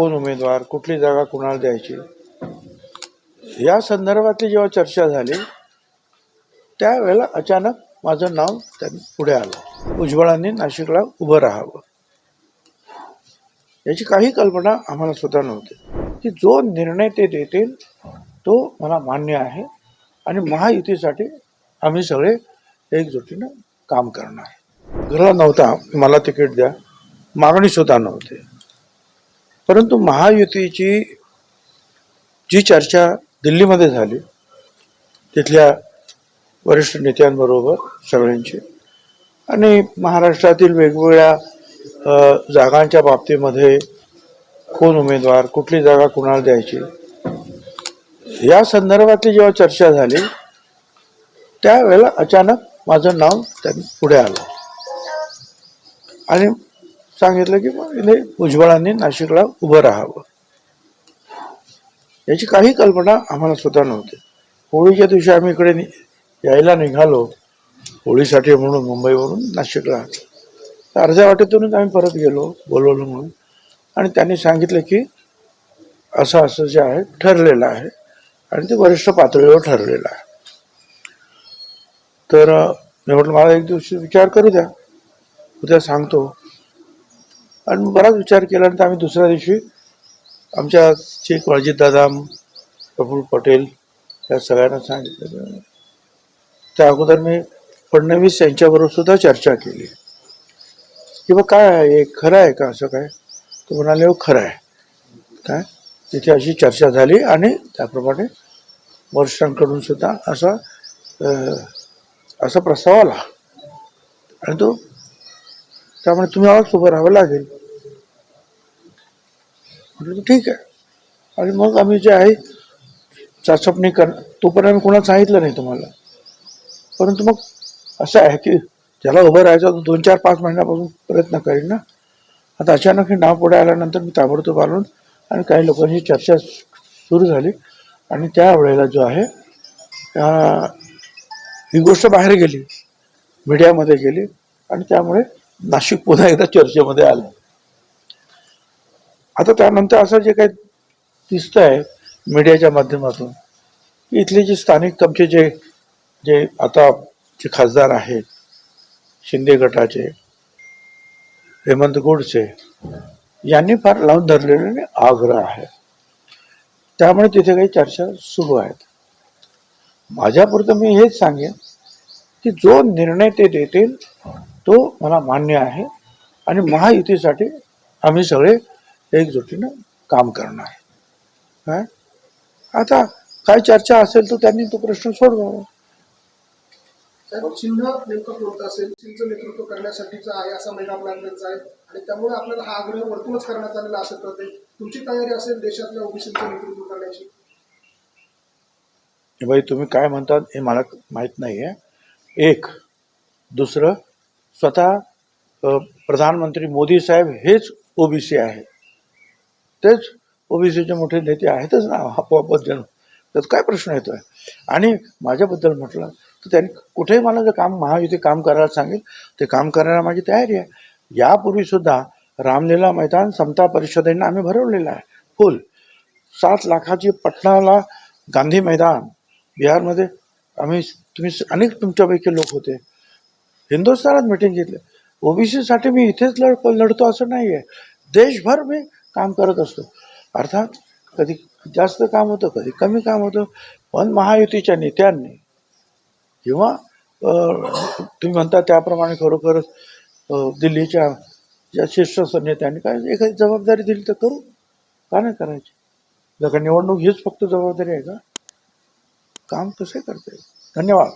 कोण उमेदवार कुठली जागा कुणाला द्यायची? या संदर्भातली जेव्हा चर्चा झाली त्यावेळेला अचानक माझं नाव त्यांनी पुढे आलं. भुजबळांनी नाशिकला उभं राहावं. याची काही कल्पना आम्हाला सुद्धा नव्हती. की जो निर्णय ते देतील तो मला मान्य आहे आणि महायुतीसाठी आम्ही सगळे एकजुटीनं काम करणार. घरला नव्हता मला तिकीट द्या. मागणी सुद्धा नव्हती. परंतु महायुतीची जी चर्चा दिल्लीमध्ये झाली तिथल्या वरिष्ठ नेत्यांबरोबर सगळ्यांची आणि महाराष्ट्रातील वेगवेगळ्या जागांच्या बाबतीमध्ये कोण उमेदवार कुठली जागा कुणाला द्यायची या संदर्भातली जेव्हा चर्चा झाली त्यावेळेला अचानक माझं नाव त्यांनी पुढे आलं. आणि सांगितलं की मग इथे भुजबळांनी नाशिकला उभं राहावं. याची काही कल्पना आम्हाला सुद्धा नव्हती. होळीच्या दिवशी आम्ही इकडे यायला निघालो. होळीसाठी म्हणून मुंबईवरून नाशिकला. तर अर्ध्या वाटेतूनच आम्ही परत गेलो बोलवलं म्हणून. आणि त्यांनी सांगितलं की असं असं जे आहे ठरलेलं आहे. आणि ते वरिष्ठ पातळीवर ठरलेलं आहे. तर मी म्हटलं मला एक दिवशी विचार करू द्या. उद्या सांगतो. आणि मग बराच विचार केल्यानंतर आम्ही दुसऱ्या दिवशी आमच्या चीफ दादा प्रफुल्ल पटेल या सगळ्यांना सांगितलं. त्या अगोदर मी फडणवीस यांच्याबरोबर सुद्धा चर्चा केली. की बा काय आहे? हे खरं आहे का असं काय? तो म्हणाले हो खरं आहे. काय? तिथे अशी चर्चा झाली आणि त्याप्रमाणे वरिष्ठांकडून सुद्धा असा असा प्रस्ताव आला. आणि तो त्यामुळे तुम्ही आवाज उभं राहावं लागेल. म्हटलं ठीक आहे. आणि मग आम्ही जे आहे चाचपणी कर तोपर्यंत आम्ही कोणाला सांगितलं नाही तुम्हाला. परंतु मग असं आहे की ज्याला उभं राहायचं तो दोन चार पाच महिन्यापासून प्रयत्न करीन ना. आता अचानक हे नाव पुढे आल्यानंतर मी ताबडतोब आलो आणि काही लोकांची चर्चा सुरू झाली. आणि त्या वेळेला जो आहे ही गोष्ट बाहेर गेली. मीडियामध्ये गेली. आणि त्यामुळे नाशिक पुन्हा एकदा चर्चेमध्ये आलं. आता त्यानंतर असं जे काही दिसतंय मीडियाच्या माध्यमातून की इथले जे स्थानिक कमचे जे जे आता जे खासदार आहेत शिंदे गटाचे हेमंत गोडसे यांनी फार लावून धरलेले आग्रह आहे. त्यामुळे तिथे काही चर्चा सुरू आहेत. माझ्यापुरतं मी हेच सांगेन की जो निर्णय ते देतील तो मला मान्य आहे. आणि महायुतीसाठी आम्ही सगळे एकजुटीनं काम करणार. काय आता काय चर्चा असेल तर त्यांनी तो प्रश्न सोडवावा. साहेब चिन्ह नेमकं कोणतं असेल? चिन्हचं नेतृत्व करण्यासाठीचं आहे असा महिना प्लॅन त्यांचा आहे. आणि त्यामुळे आपल्याला हा आग्रह वरतूनच करण्यात आलेला असं कळते तुमची तयारी असेल देशातल्या ओबीसीचं नेतृत्व करण्याची? हे बाई तुम्ही काय म्हणतात हे मला माहीत नाही आहे एक दुसरं स्वतः प्रधानमंत्री मोदी साहेब हेच ओबीसी आहेत. तेच ओबीसीचे मोठे नेते आहेतच ना आपोआपच जण. त्यात काय प्रश्न येतोय? आणि माझ्याबद्दल म्हटलं तर त्यांनी कुठेही मला जर काम महायुती काम करायला सांगेल ते काम करायला माझी तयारी आहे. यापूर्वी सुद्धा रामलीला मैदान समता परिषदेनं आम्ही भरवलेलं आहे. फुल. सात लाखाची पटणाला गांधी मैदान. बिहारमध्ये आम्ही तुम्ही अनेक तुमच्यापैकी लोक होते. हिंदुस्थानात मिटिंग घेतली. ओबीसीसाठी मी इथेच लढ लढतो असं नाही आहे देशभर मी काम करत असतो. अर्थात कधी जास्त काम होतं कधी कमी काम होतं पण महायुतीच्या नेत्यांनी किंवा तुम्ही म्हणता त्याप्रमाणे खरोखरच दिल्लीच्या ज्या शीर्ष नेत्यांनी काय एखादी जबाबदारी दिली तर करू? का नाही करायची? जर का निवडणूक हीच फक्त जबाबदारी आहे का? काम कसे करते धन्यवाद.